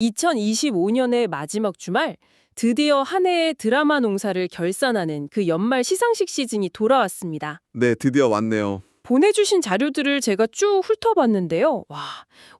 2025년의 마지막 주말, 드디어 한 해의 드라마 농사를 결산하는 그 연말 시상식 시즌이 돌아왔습니다. 네, 드디어 왔네요. 보내주신 자료들을 제가 쭉 훑어봤는데요. 와,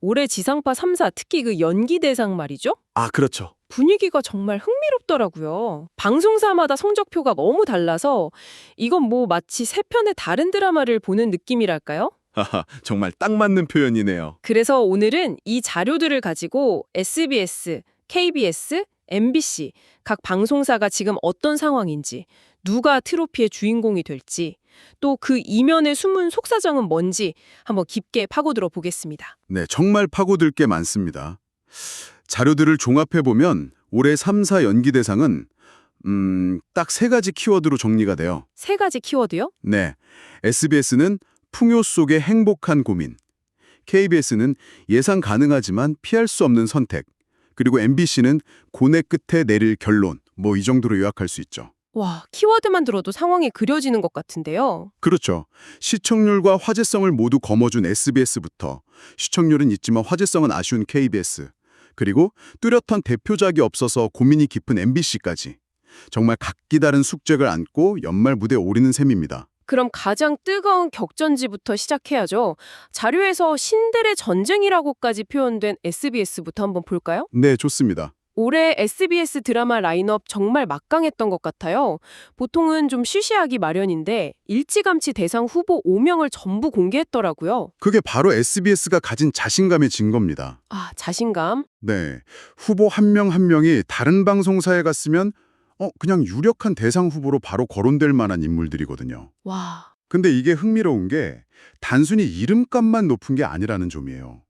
올해 지상파 3사 특히 그 연기 대상 말이죠? 아, 그렇죠. 분위기가 정말 흥미롭더라고요. 방송사마다 성적표가 너무 달라서 이건 뭐 마치 세 편의 다른 드라마를 보는 느낌이랄까요? 하하, 정말 딱 맞는 표현이네요. 그래서 오늘은 이 자료들을 가지고 SBS, KBS, MBC 각 방송사가 지금 어떤 상황인지, 누가 트로피의 주인공이 될지, 또 그 이면의 숨은 속사정은 뭔지 한번 깊게 파고들어 보겠습니다. 네, 정말 파고들 게 많습니다. 자료들을 종합해 보면 올해 3사 연기 대상은 음, 딱 세 가지 키워드로 정리가 돼요. 세 가지 키워드요? 네. SBS는 풍요 속의 행복한 고민. KBS는 예상 가능하지만 피할 수 없는 선택. 그리고 MBC는 고뇌 끝에 내릴 결론. 뭐 이 정도로 요약할 수 있죠. 와, 키워드만 들어도 상황이 그려지는 것 같은데요. 그렇죠. 시청률과 화제성을 모두 거머쥔 SBS부터 시청률은 있지만 화제성은 아쉬운 KBS 그리고 뚜렷한 대표작이 없어서 고민이 깊은 MBC까지 정말 각기 다른 숙제를 안고 연말 무대에 오르는 셈입니다. 그럼 가장 뜨거운 격전지부터 시작해야죠. 자료에서 신들의 전쟁이라고까지 표현된 SBS부터 한번 볼까요? 네, 좋습니다. 올해 SBS 드라마 라인업 정말 막강했던 것 같아요. 보통은 좀 쉬쉬하기 마련인데 일찌감치 대상 후보 5명을 전부 공개했더라고요. 그게 바로 SBS가 가진 자신감의 증거입니다. 아, 자신감? 네, 후보 한 명한 명이 다른 방송사에 갔으면 어 그냥 유력한 대상 후보로 바로 거론될 만한 인물들이거든요. 와, 근데 이게 흥미로운 게 단순히 이름값만 높은 게 아니라는 점이에요.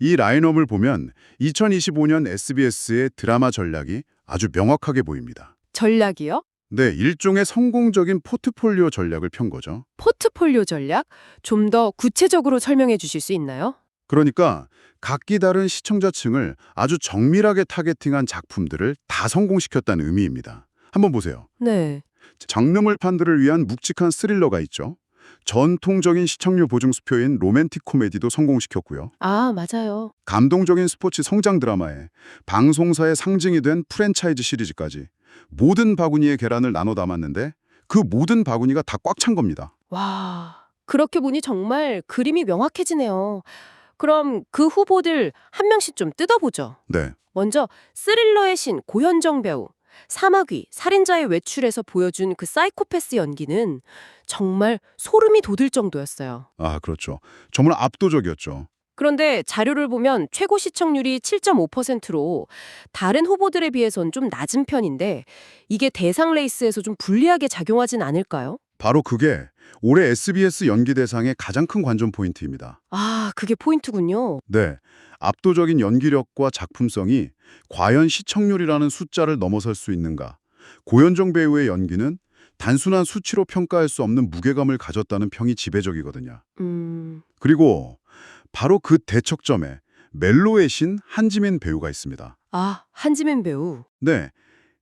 이 라인업을 보면 2025년 SBS의 드라마 전략이 아주 명확하게 보입니다. 전략이요? 네, 일종의 성공적인 포트폴리오 전략을 편 거죠. 포트폴리오 전략? 좀 더 구체적으로 설명해 주실 수 있나요? 그러니까 각기 다른 시청자층을 아주 정밀하게 타겟팅한 작품들을 다 성공시켰다는 의미입니다. 한번 보세요. 네. 장르물 판들을 위한 묵직한 스릴러가 있죠. 전통적인 시청률 보증 수표인 로맨틱 코미디도 성공시켰고요. 아, 맞아요. 감동적인 스포츠 성장 드라마에 방송사의 상징이 된 프랜차이즈 시리즈까지 모든 바구니의 계란을 나눠 담았는데 그 모든 바구니가 다 꽉 찬 겁니다. 와, 그렇게 보니 정말 그림이 명확해지네요. 그럼 그 후보들 한 명씩 좀 뜯어보죠. 네. 먼저 스릴러의 신 고현정 배우. 사마귀, 살인자의 외출에서 보여준 그 사이코패스 연기는 정말 소름이 돋을 정도였어요. 아, 그렇죠. 정말 압도적이었죠. 그런데 자료를 보면 최고 시청률이 7.5%로 다른 후보들에 비해선 좀 낮은 편인데 이게 대상 레이스에서 좀 불리하게 작용하진 않을까요? 바로 그게 올해 SBS 연기 대상의 가장 큰 관전 포인트입니다. 아, 그게 포인트군요. 네. 압도적인 연기력과 작품성이 과연 시청률이라는 숫자를 넘어설 수 있는가? 고현정 배우의 연기는 단순한 수치로 평가할 수 없는 무게감을 가졌다는 평이 지배적이거든요. 음, 그리고 바로 그 대척점에 멜로의 신 한지민 배우가 있습니다. 아, 한지민 배우. 네.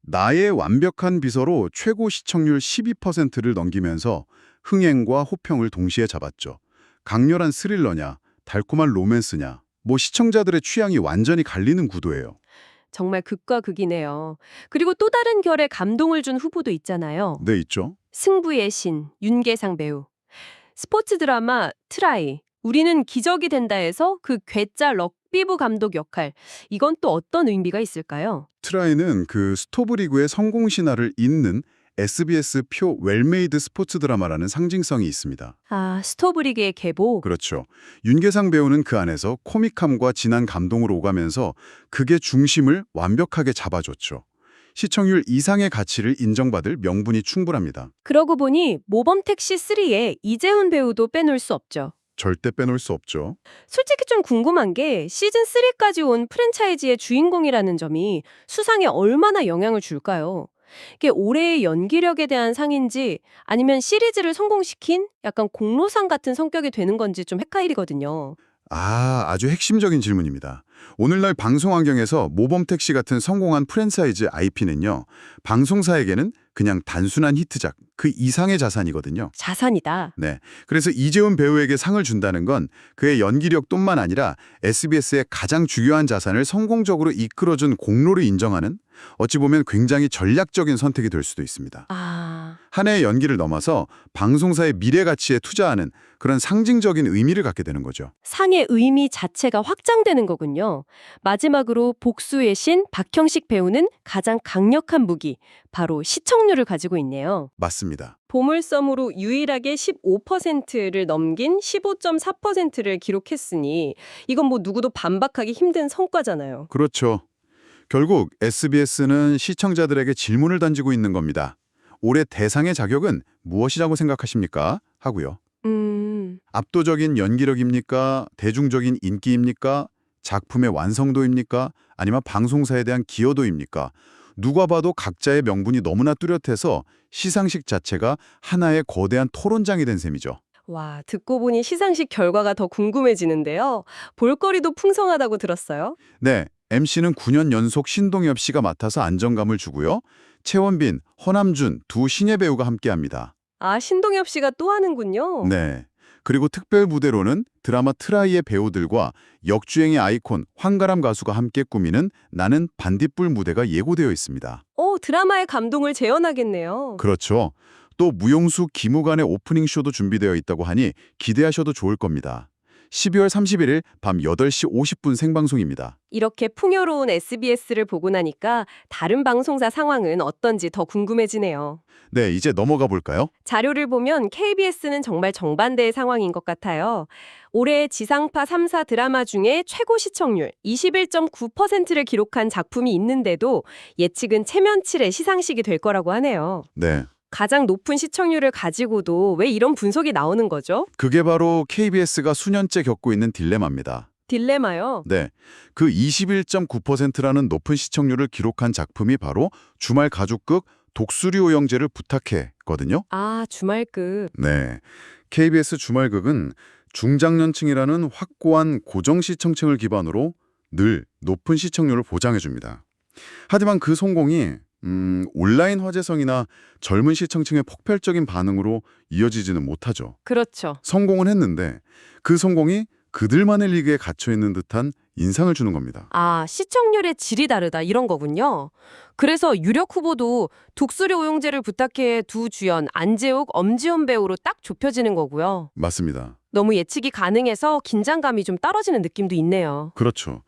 나의 완벽한 비서로 최고 시청률 12%를 넘기면서 흥행과 호평을 동시에 잡았죠. 강렬한 스릴러냐, 달콤한 로맨스냐, 뭐 시청자들의 취향이 완전히 갈리는 구도예요. 정말 극과 극이네요. 그리고 또 다른 결의 감동을 준 후보도 있잖아요. 네, 있죠. 승부의 신, 윤계상 배우. 스포츠 드라마 트라이. 우리는 기적이 된다에서 그 괴짜 럭비부 감독 역할. 이건 또 어떤 의미가 있을까요? 트라이는 그 스토브리그의 성공 신화를 잇는 SBS 표 웰메이드 스포츠 드라마라는 상징성이 있습니다. 아, 스토브리그의 계보. 그렇죠. 윤계상 배우는 그 안에서 코믹함과 진한 감동을 오가면서 극의 중심을 완벽하게 잡아줬죠. 시청률 이상의 가치를 인정받을 명분이 충분합니다. 그러고 보니 모범택시 3에 이재훈 배우도 빼놓을 수 없죠. 절대 빼놓을 수 없죠. 솔직히 좀 궁금한 게 시즌 3까지 온 프랜차이즈의 주인공이라는 점이 수상에 얼마나 영향을 줄까요? 이게 올해의 연기력에 대한 상인지 아니면 시리즈를 성공시킨 약간 공로상 같은 성격이 되는 건지 좀 헷갈리거든요. 아, 아주 핵심적인 질문입니다. 오늘날 방송 환경에서 모범택시 같은 성공한 프랜차이즈 IP는요, 방송사에게는 그냥 단순한 히트작, 그 이상의 자산이거든요. 자산이다. 네. 그래서 이재훈 배우에게 상을 준다는 건 그의 연기력뿐만 아니라 SBS의 가장 중요한 자산을 성공적으로 이끌어준 공로를 인정하는 어찌 보면 굉장히 전략적인 선택이 될 수도 있습니다. 아, 한 해의 연기를 넘어서 방송사의 미래 가치에 투자하는 그런 상징적인 의미를 갖게 되는 거죠. 상의 의미 자체가 확장되는 거군요. 마지막으로 복수의 신 박형식 배우는 가장 강력한 무기, 바로 시청률을 가지고 있네요. 맞습니다. 보물섬으로 유일하게 15%를 넘긴 15.4%를 기록했으니 이건 뭐 누구도 반박하기 힘든 성과잖아요. 그렇죠. 결국 SBS는 시청자들에게 질문을 던지고 있는 겁니다. 올해 대상의 자격은 무엇이라고 생각하십니까? 하고요. 음, 압도적인 연기력입니까? 대중적인 인기입니까? 작품의 완성도입니까? 아니면 방송사에 대한 기여도입니까? 누가 봐도 각자의 명분이 너무나 뚜렷해서 시상식 자체가 하나의 거대한 토론장이 된 셈이죠. 와, 듣고 보니 시상식 결과가 더 궁금해지는데요. 볼거리도 풍성하다고 들었어요. 네, MC는 9년 연속 신동엽 씨가 맡아서 안정감을 주고요. 최원빈, 허남준 두 신예 배우가 함께합니다. 아, 신동엽 씨가 또 하는군요. 네. 그리고 특별 무대로는 드라마 트라이의 배우들과 역주행의 아이콘 황가람 가수가 함께 꾸미는 나는 반딧불 무대가 예고되어 있습니다. 어, 드라마의 감동을 재현하겠네요. 그렇죠. 또 무용수 김우관의 오프닝 쇼도 준비되어 있다고 하니 기대하셔도 좋을 겁니다. 12월 31일 밤 8시 50분 생방송입니다. 이렇게 풍요로운 SBS를 보고 나니까 다른 방송사 상황은 어떤지 더 궁금해지네요. 네, 이제 넘어가 볼까요? 자료를 보면 KBS는 정말 정반대의 상황인 것 같아요. 올해 지상파 3사 드라마 중에 최고 시청률 21.9%를 기록한 작품이 있는데도 예측은 체면칠의 시상식이 될 거라고 하네요. 네. 가장 높은 시청률을 가지고도 왜 이런 분석이 나오는 거죠? 그게 바로 KBS가 수년째 겪고 있는 딜레마입니다. 딜레마요. 네. 그 21.9%라는 높은 시청률을 기록한 작품이 바로 주말 가족극 독수리 오영제를 부탁해거든요. 아, 주말급. 네. KBS 주말극은 중장년층이라는 확고한 고정 시청층을 기반으로 늘 높은 시청률을 보장해 줍니다. 하지만 그 성공이 음, 온라인 화제성이나 젊은 시청층의 폭발적인 반응으로 이어지지는 못하죠. 그렇죠. 성공은 했는데 그 성공이 그들만의 리그에 갇혀 있는 듯한 인상을 주는 겁니다. 아, 시청률의 질이 다르다 이런 거군요. 그래서 유력 후보도 독수리 오용제를 부탁해 두 주연 안재욱, 엄지원 배우로 딱 좁혀지는 거고요. 맞습니다. 너무 예측이 가능해서 긴장감이 좀 떨어지는 느낌도 있네요. 그렇죠.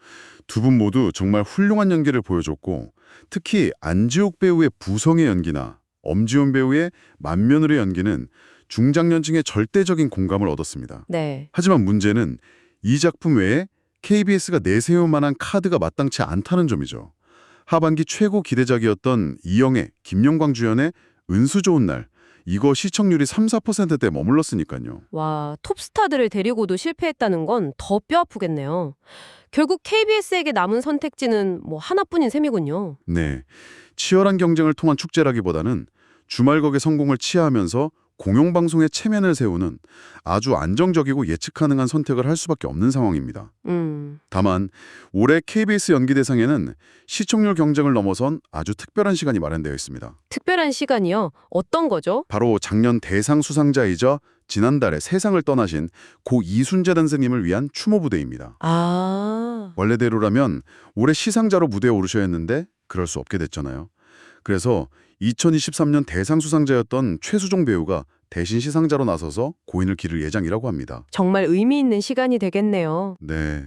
두 분 모두 정말 훌륭한 연기를 보여줬고 특히 안지옥 배우의 부성의 연기나 엄지원 배우의 만면으로의 연기는 중장년층의 절대적인 공감을 얻었습니다. 네. 하지만 문제는 이 작품 외에 KBS가 내세울 만한 카드가 마땅치 않다는 점이죠. 하반기 최고 기대작이었던 이영애, 김영광 주연의 은수 좋은 날 이거 시청률이 3, 4%대 머물렀으니까요. 와, 톱스타들을 데리고도 실패했다는 건 더 뼈아프겠네요. 결국 KBS에게 남은 선택지는 뭐 하나뿐인 셈이군요. 네. 치열한 경쟁을 통한 축제라기보다는 주말극의 성공을 치하하면서 공영방송의 체면을 세우는 아주 안정적이고 예측 가능한 선택을 할 수밖에 없는 상황입니다. 음, 다만 올해 KBS 연기대상에는 시청률 경쟁을 넘어선 아주 특별한 시간이 마련되어 있습니다. 특별한 시간이요. 어떤 거죠? 바로 작년 대상 수상자이자 지난달에 세상을 떠나신 고 이순재 선생님을 위한 추모 부대입니다. 아, 원래대로라면 올해 시상자로 무대에 오르셔야 했는데 그럴 수 없게 됐잖아요. 그래서 2023년 대상 수상자였던 최수종 배우가 대신 시상자로 나서서 고인을 기를 예정이라고 합니다. 정말 의미 있는 시간이 되겠네요. 네.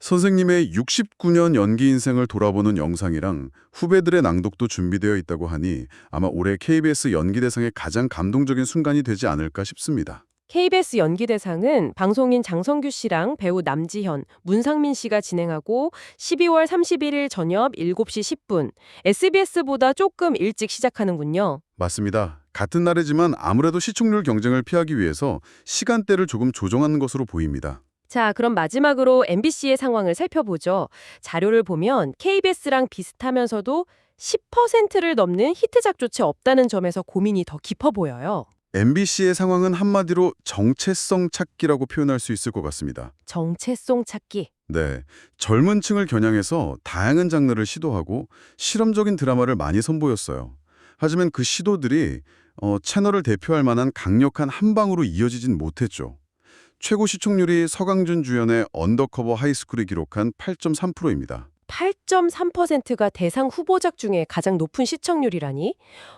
선생님의 69년 연기 인생을 돌아보는 영상이랑 후배들의 낭독도 준비되어 있다고 하니 아마 올해 KBS 연기대상의 가장 감동적인 순간이 되지 않을까 싶습니다. KBS 연기대상은 방송인 장성규 씨랑 배우 남지현, 문상민 씨가 진행하고 12월 31일 저녁 7시 10분, SBS보다 조금 일찍 시작하는군요. 맞습니다. 같은 날이지만 아무래도 시청률 경쟁을 피하기 위해서 시간대를 조금 조정하는 것으로 보입니다. 자, 그럼 마지막으로 MBC의 상황을 살펴보죠. 자료를 보면 KBS랑 비슷하면서도 10%를 넘는 히트작조차 없다는 점에서 고민이 더 깊어 보여요. MBC의 상황은 한마디로 정체성 찾기라고 표현할 수 있을 것 같습니다. 정체성 찾기. 네, 젊은 층을 겨냥해서 다양한 장르를 시도하고 실험적인 드라마를 많이 선보였어요. 하지만 그 시도들이 어, 채널을 대표할 만한 강력한 한방으로 이어지진 못했죠. 최고 시청률이 서강준 주연의 언더커버 하이스쿨이 기록한 8.3%입니다. 8.3%가 대상 후보작 중에 가장 높은 시청률이라니?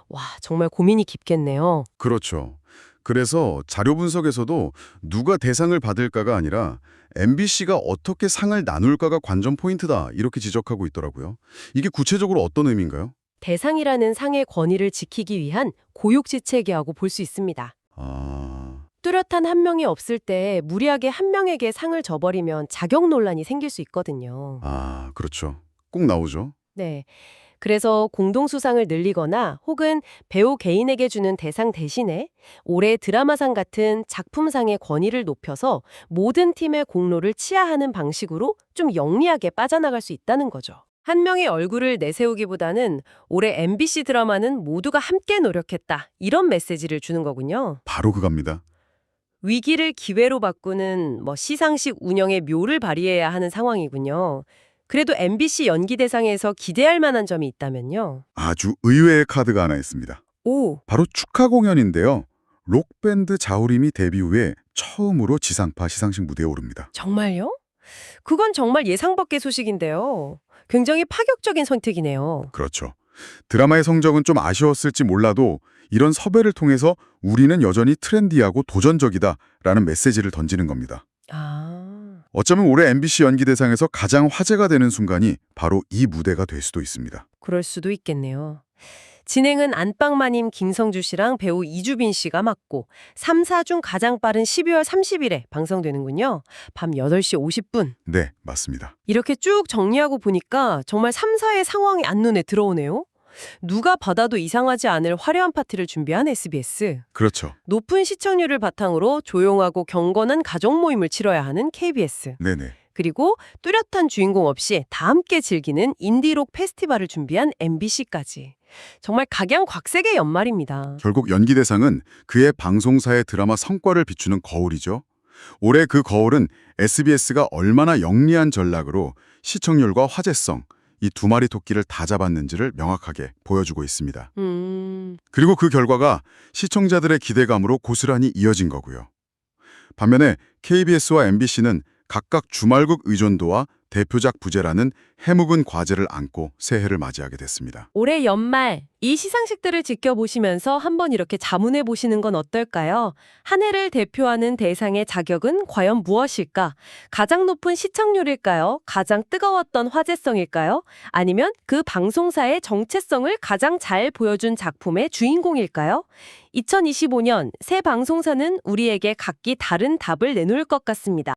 와, 정말 고민이 깊겠네요. 그렇죠. 그래서 자료 분석에서도 누가 대상을 받을까가 아니라 MBC가 어떻게 상을 나눌까가 관전 포인트다 이렇게 지적하고 있더라고요. 이게 구체적으로 어떤 의미인가요? 대상이라는 상의 권위를 지키기 위한 고육지책이라고 볼 수 있습니다. 아, 뚜렷한 한 명이 없을 때 무리하게 한 명에게 상을 줘버리면 자격 논란이 생길 수 있거든요. 아, 그렇죠. 꼭 나오죠. 네. 그래서 공동수상을 늘리거나 혹은 배우 개인에게 주는 대상 대신에 올해 드라마상 같은 작품상의 권위를 높여서 모든 팀의 공로를 치하하는 방식으로 좀 영리하게 빠져나갈 수 있다는 거죠. 한 명의 얼굴을 내세우기보다는 올해 MBC 드라마는 모두가 함께 노력했다. 이런 메시지를 주는 거군요. 바로 그겁니다. 위기를 기회로 바꾸는 뭐 시상식 운영의 묘를 발휘해야 하는 상황이군요. 그래도 MBC 연기 대상에서 기대할 만한 점이 있다면요. 아주 의외의 카드가 하나 있습니다. 오, 바로 축하 공연인데요. 록밴드 자우림이 데뷔 후에 처음으로 지상파 시상식 무대에 오릅니다. 정말요? 그건 정말 예상 밖의 소식인데요. 굉장히 파격적인 선택이네요. 그렇죠. 드라마의 성적은 좀 아쉬웠을지 몰라도 이런 섭외를 통해서 우리는 여전히 트렌디하고 도전적이다 라는 메시지를 던지는 겁니다. 아, 어쩌면 올해 MBC 연기대상에서 가장 화제가 되는 순간이 바로 이 무대가 될 수도 있습니다. 그럴 수도 있겠네요. 진행은 안방마님 김성주 씨랑 배우 이주빈 씨가 맡고 3, 4중 가장 빠른 12월 30일에 방송되는군요. 밤 8시 50분. 네, 맞습니다. 이렇게 쭉 정리하고 보니까 정말 3, 4의 상황이 안 눈에 들어오네요. 누가 받아도 이상하지 않을 화려한 파티를 준비한 SBS. 그렇죠. 높은 시청률을 바탕으로 조용하고 경건한 가족 모임을 치러야 하는 KBS. 네네. 그리고 뚜렷한 주인공 없이 다 함께 즐기는 인디록 페스티벌을 준비한 MBC까지. 정말 각양곽색의 연말입니다. 결국 연기 대상은 그의 방송사의 드라마 성과를 비추는 거울이죠. 올해 그 거울은 SBS가 얼마나 영리한 전략으로 시청률과 화제성, 이 두 마리 토끼를 다 잡았는지를 명확하게 보여주고 있습니다. 음, 그리고 그 결과가 시청자들의 기대감으로 고스란히 이어진 거고요. 반면에 KBS와 MBC는 각각 주말국 의존도와 대표작 부재라는 해묵은 과제를 안고 새해를 맞이하게 됐습니다. 올해 연말 이 시상식들을 지켜보시면서 한번 이렇게 자문해 보시는 건 어떨까요? 한 해를 대표하는 대상의 자격은 과연 무엇일까? 가장 높은 시청률일까요? 가장 뜨거웠던 화제성일까요? 아니면 그 방송사의 정체성을 가장 잘 보여준 작품의 주인공일까요? 2025년 새 방송사는 우리에게 각기 다른 답을 내놓을 것 같습니다.